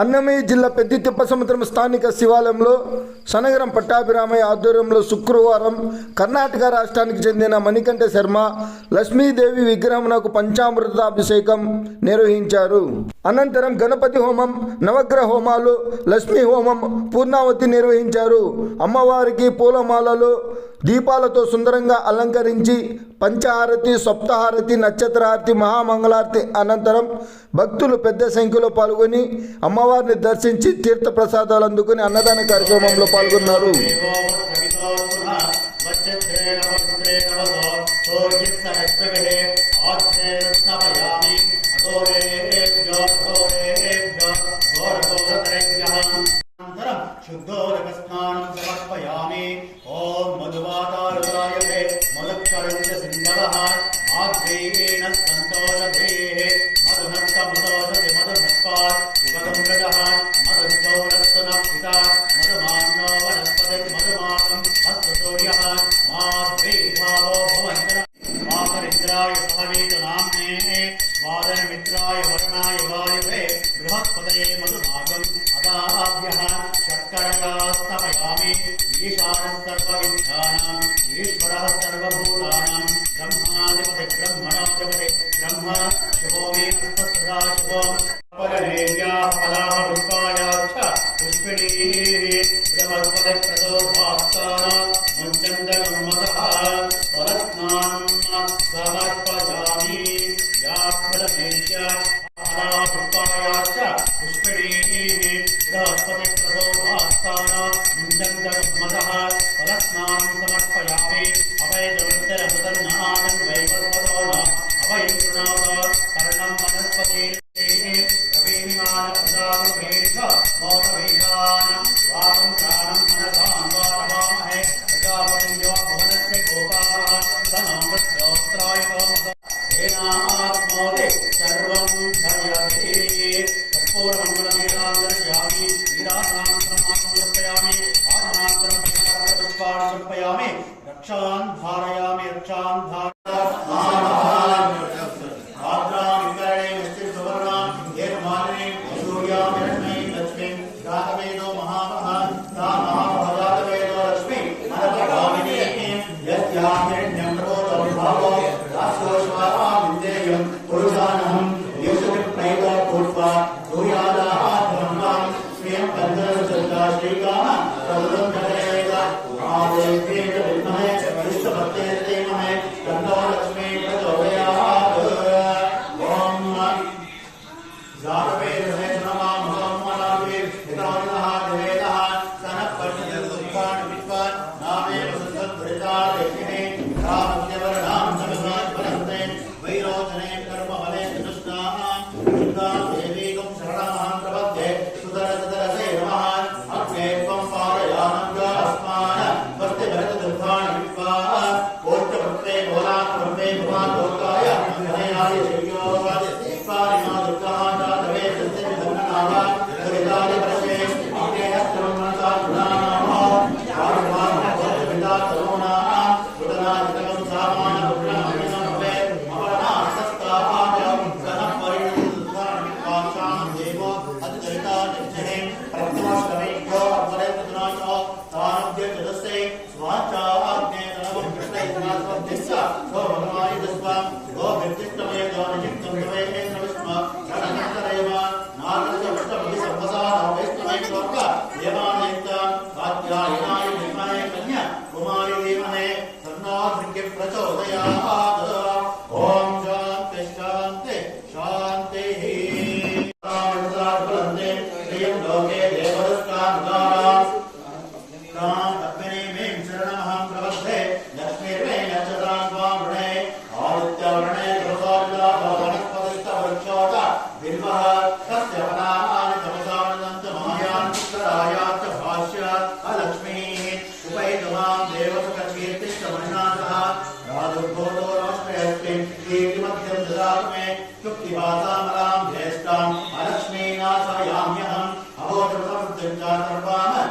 అన్నమయ్య జిల్లా పెద్ది తిప్పసముద్రం స్థానిక శివాలయంలో సనగరం పట్టాభిరామయ్య ఆధ్వర్యంలో శుక్రవారం కర్ణాటక రాష్ట్రానికి చెందిన మణికంఠ శర్మ లక్ష్మీదేవి విగ్రహమునకు పంచామృతాభిషేకం నిర్వహించారు. అనంతరం గణపతి హోమం నవగ్రహ హోమాలు లక్ష్మీ హోమం పూర్ణావతి నిర్వహించారు. అమ్మవారికి పూలమాలలు దీపాలతో సుందరంగా అలంకరించి పంచహారతి సప్తహారతి నక్షత్రహారతి మహామంగళారతి అనంతరం భక్తులు పెద్ద సంఖ్యలో పాల్గొని అమ్మ అమ్మవారిని దర్శించి తీర్థ ప్రసాదాలు అందుకుని అన్నదాన కార్యక్రమంలో పాల్గొన్నారు సమయ రక్షాన్ ధారయామి రక్షాన్ ధార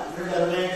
not. You're going to make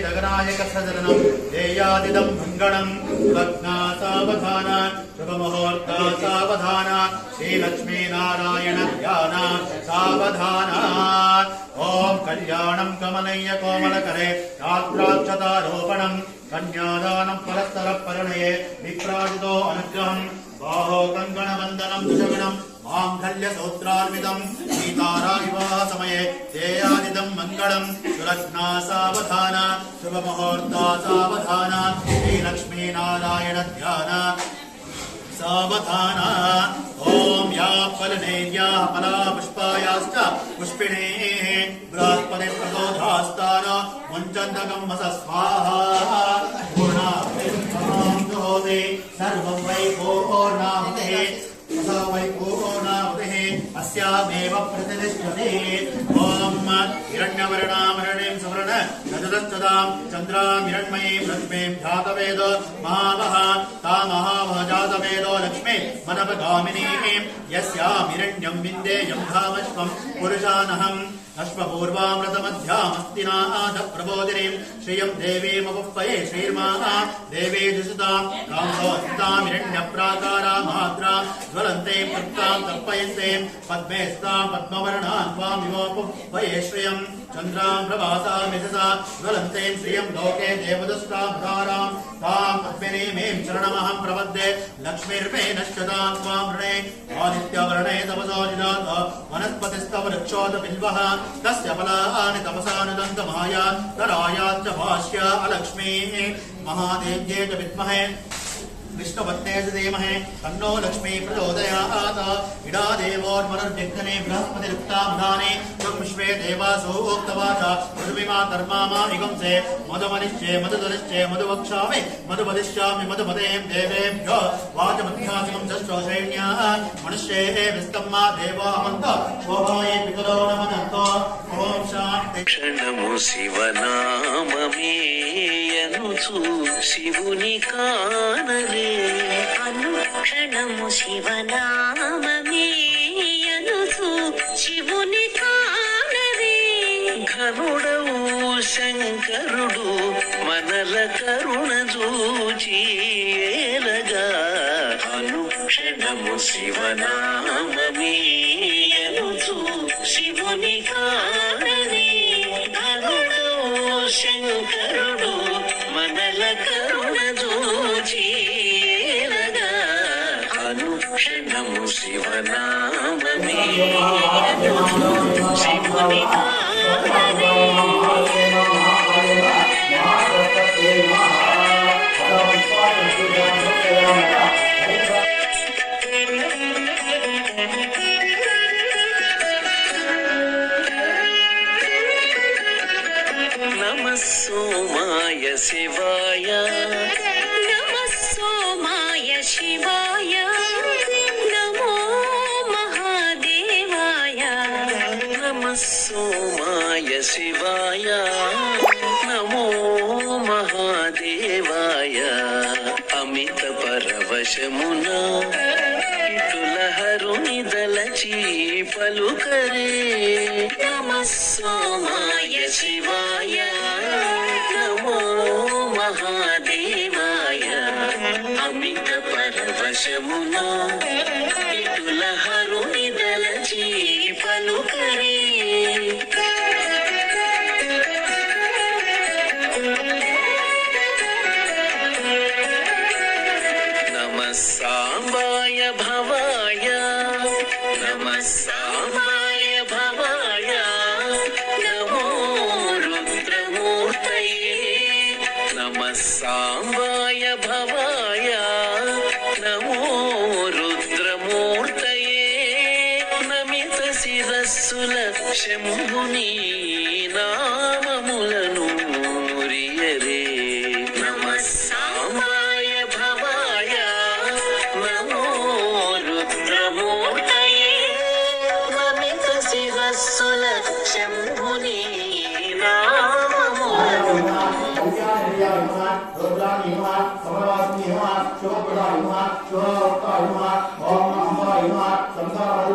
జగనాయక సజనం దేయాదిదం భంగణం భగ్నా సావధాన శుభముహూర్తా సావధాన శ్రీలక్ష్మీనారాయణ ధ్యాన సావధాన ఓం కళ్యాణం కమనయ్య కోమలకరే రాత్రాక్షతారోపణం కన్యాదానం పరస్పర పరిణయే విప్రాజితో అనుగ్రహం బాహో కంగణ వందనం దుషగణం माङ्गल्यसूत्रान्वितं सीताराविवाहसमये देयादिदं मङ्गलं सुलग्ना सावधान शुभमुहूर्ता सावधान श्रीलक्ष्मीनारायण ध्यान सावधान ॐ या फलनेर्याः फला पुष्पायाश्च पुष्पिणेः बृहस्पति प्रबोधास्तान मुञ्चन्तकं स्वाहा। पूर्णाहुते सर्वं वै पूर्णाहुतिः अस्यामेव प्रतिष्ठते ॐ हिरण्यवर्णामरणीं सुवर्ण नजदस्तदां चन्द्रामिरण्मयीं लक्ष्मीं ध्यातवेद महावः तामहावः जातवेदो लक्ष्मी मनपगामिनीं यस्यामिरण्यं विन्देयं धामश्वं पुरुषानहम् अश्वपूर्वामृतमध्यामस्तिनाथ प्रबोधिनीं श्रियं देवीमपुप्पये श्रीर्मा देवी दुषितां कांसोऽस्तामिरण्यप्राकारा मात्रा ज्वलन्ते प्रत्तां तर्पयन्ते पद्मे स्तां पद्मवर्णान् त्वामिवोपुप्पये श्रियम् चन्द्रां प्रभासा मिथसा ज्वलन्ते श्रियं लोके देवदस्तां धारां तां पद्मिनीमीं शरणमहं प्रपद्ये लक्ष्मीर्मे नश्यतां त्वां वृणे, आदित्यवर्णे तपसो जिनाथ वनस्पतिस्तव वृक्षोद बिल्वः, तस्य फलानि तपसानुदन्तमाया तरायाश्च भाष्य अलक्ष्मीः। महादेव्ये च विद्महे। च तन्नो लक्ष्मी प्रचोदयात्। इडा देवोर्मनुर्जग्ने बृहस्पतिरुक्ताम्नानि चक्षुष्वे देवासो उक्तवाच। पृथिवीमा धर्मामा इगंसे मधुमनिश्चे मधुदलिश्चे मधुवक्षामि मधुपदिश्यामि मधुपदें देवेभ्यो। वाचमध्यासिकं चष्टोषैण्याः मनुष्ये विस्तम्मा देवामन्त। ओहोये पितरो नमनन्तो। క్షణము శివనామమేయనుచు శివుని కానలే అనుక్షణము శివనామమేయనుచు శివుని కానరే. ఘనుడవు శంకరుడు మనల కరుణ చూచి ఏలగా. అనుక్షణము శివనామమేయనుచు శివుని కానలే ఘనుడవు శంకరుడు మనల కరుణ చూచి అనుక్షణము శివనామమే. శివుని శివాయ. నమ సోమాయ శివాయ. నమో మహాదేవాయ. నమ సోమాయ శివాయ. నమో మహాదేవాయ. అమిత పరవశమున హరుని దలచి పలుకరే. నమ సోమాయ శివాయ. నమో మహాదేవాయ అమిత పరవశమున సాంబాయ భవాయ నమో రుద్రమూర్తయే నమిత శిరస్సుల శంభుని నామ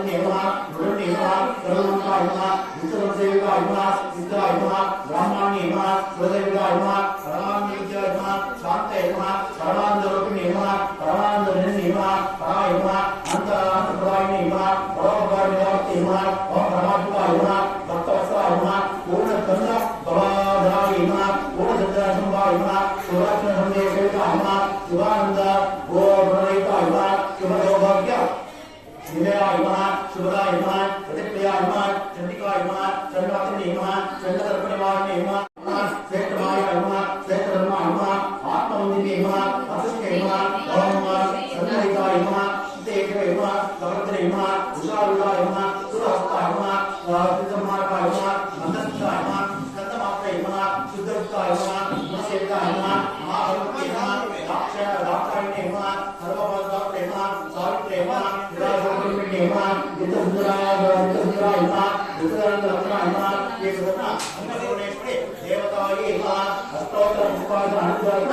தேவா நுடன் தேவா பிரதமுகா இமா விஸ்வரசேவிகா இமா சித்தா இமா பிராமணி இமா சுரதேவிகா இமா பரமாண்ய I am want dead. Thank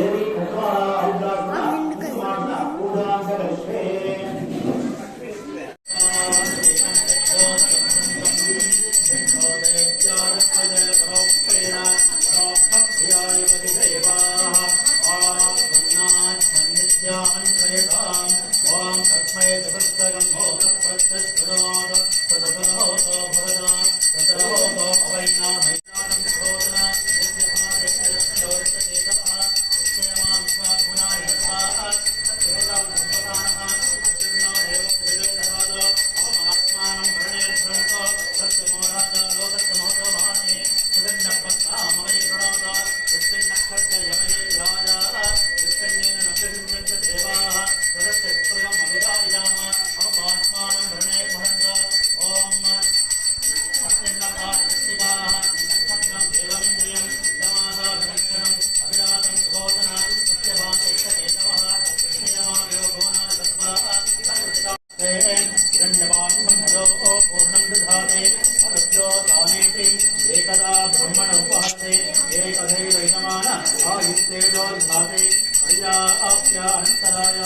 you. ಅಂತರಾಯ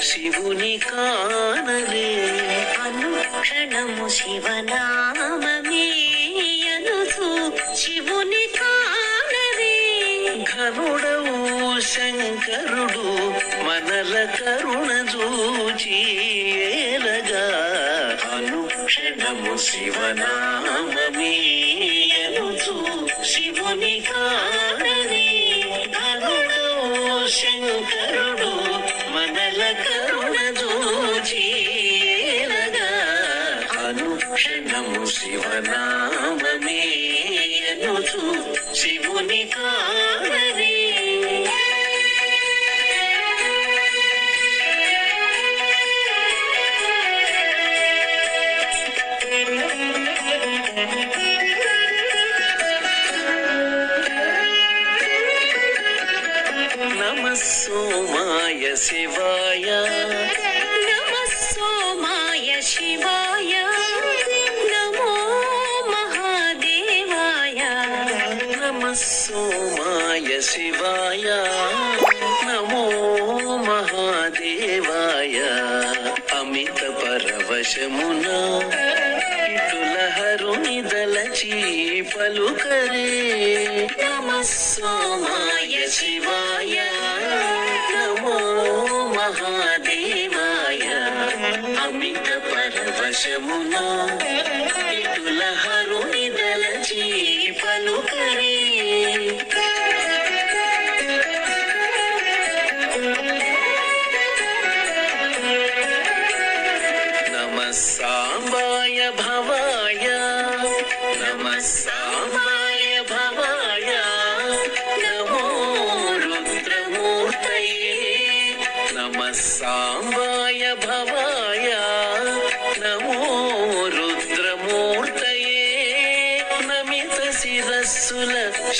శివుని కానలే అనుక్షణము శివనామేయనుతూ శివుని కానలే ఘనుడవు శంకరుడు మనల కరుణ జూచి అనుక్షణము శివనామీయను శివుని కానలే ఘనుడవు శంకరు శివనామేయనుచు శివుని కారని నమస్సోమాయ శివాయ. నమస్సోమాయ శివాయ. సోమాయ శివాయ. నమో మహాదేవాయ. అమిత పరవశమున ఇటులహరుని దలచి పలుకరే. నమ సోమాయ శివాయ. నమో మహాదేవాయ. అమిత పరవశమున ఇటులహరుని దలచి పలుకరే.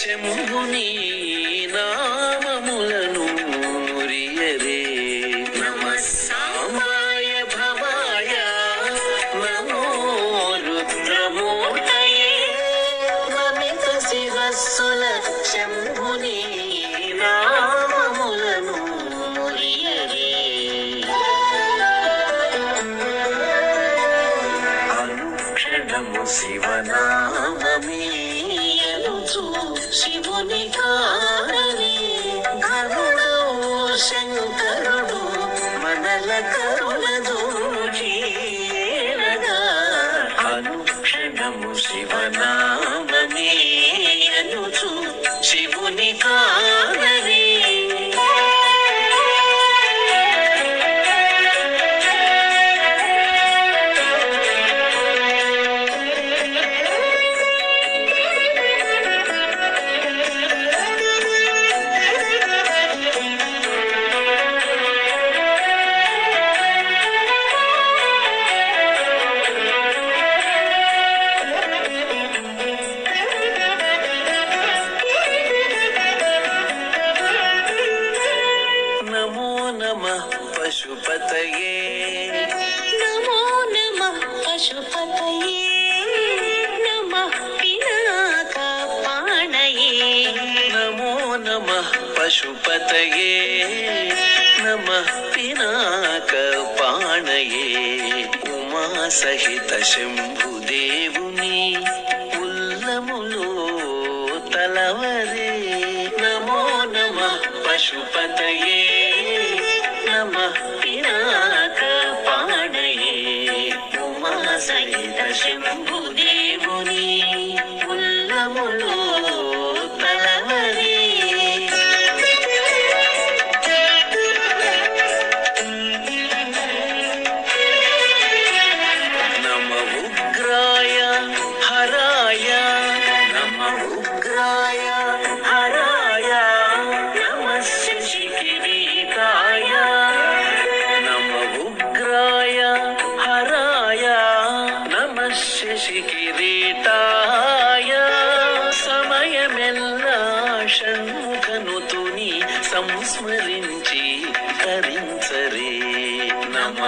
శంభుని నామములను శివుని కారని గరుడు శంకరుడు మనల కరుణ అనుక్షణము సహిత శంభుదేవుని ఉల్లములో తలవరే. నమో నమ పశుపతయే. నమ పినాక పాడయే. ఉమా సహిత శంభు శశికిరీటాయ సమయమెల్లా షణ్ముఖనుతుని సంస్మరించి ధరించరే నమ